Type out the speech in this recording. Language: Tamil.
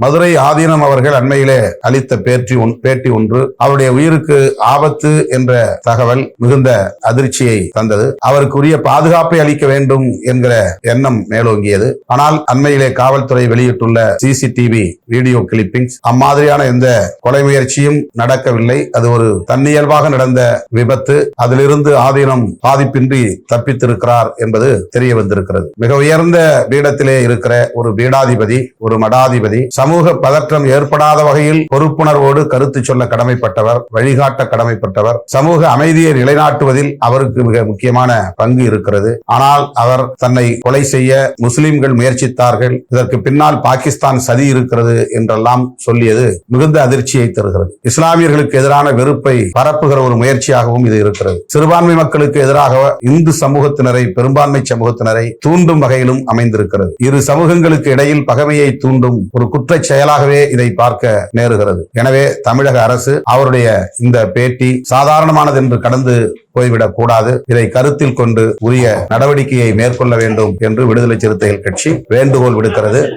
மதுரை ஆதீனம் அவர்கள் அண்மையிலே அளித்த பேட்டி ஒன்- பேட்டி ஒன்று அவருடைய உயிருக்கு ஆபத்து என்ற தகவல் மிகுந்த அதிர்ச்சியை தந்தது. அவருக்குரிய பாதுகாப்பை அளிக்க வேண்டும் என்கிற எண்ணம் மேலோங்கியது. ஆனால் அண்மையிலே காவல்துறை வெளியிட்டுள்ள சிசிடிவி வீடியோ கிளிப்பிங்ஸ் அம்மாதிரியான எந்த கொலை முயற்சியும் நடக்கவில்லை. அது ஒரு தன்னியல்பாக நடந்த விபத்து. அதிலிருந்து ஆதீனம் பாதிப்பின்றி தப்பித்திருக்கிறார் என்பது தெரிய வந்திருக்கிறது. மிக உயர்ந்த பீடத்திலே இருக்கிற ஒரு பீடாதிபதி ஒரு மடாதிபதி சமூக பதற்றம் ஏற்படாத வகையில் பொறுப்புணர்வோடு கருத்து சொல்ல கடமைப்பட்டவர் வழிகாட்ட கடமைப்பட்டவர் சமூக அமைதியை நிலைநாட்டுவதில் அவருக்கு மிக முக்கியமான பங்கு இருக்கிறது. ஆனால் அவர் தன்னை கொலை செய்ய முஸ்லிம்கள் முயற்சித்தார்கள். இதற்கு பின்னால் பாகிஸ்தான் சதி இருக்கிறது என்றெல்லாம் சொல்லியது மிகுந்த அதிர்ச்சியை தருகிறது. இஸ்லாமியர்களுக்கு எதிரான வெறுப்பை பரப்புகிற ஒரு முயற்சியாகவும் இது இருக்கிறது. சிறுபான்மை மக்களுக்கு எதிராக இந்து சமூகத்தினரை பெரும்பான்மை சமூகத்தினரை தூண்டும் வகையிலும் அமைந்திருக்கிறது. இரு சமூகங்களுக்கு இடையில் பகமையை தூண்டும் ஒரு குற்ற செயலாகவே இதை பார்க்க நேருகிறது. எனவே தமிழக அரசு அவருடைய இந்த பேட்டி சாதாரணமானது என்று கடந்து போய்விடக் கூடாது. இதை கருத்தில் கொண்டு உரிய நடவடிக்கையை மேற்கொள்ள வேண்டும் என்று விடுதலை சிறுத்தைகள் கட்சி வேண்டுகோள் விடுக்கிறது.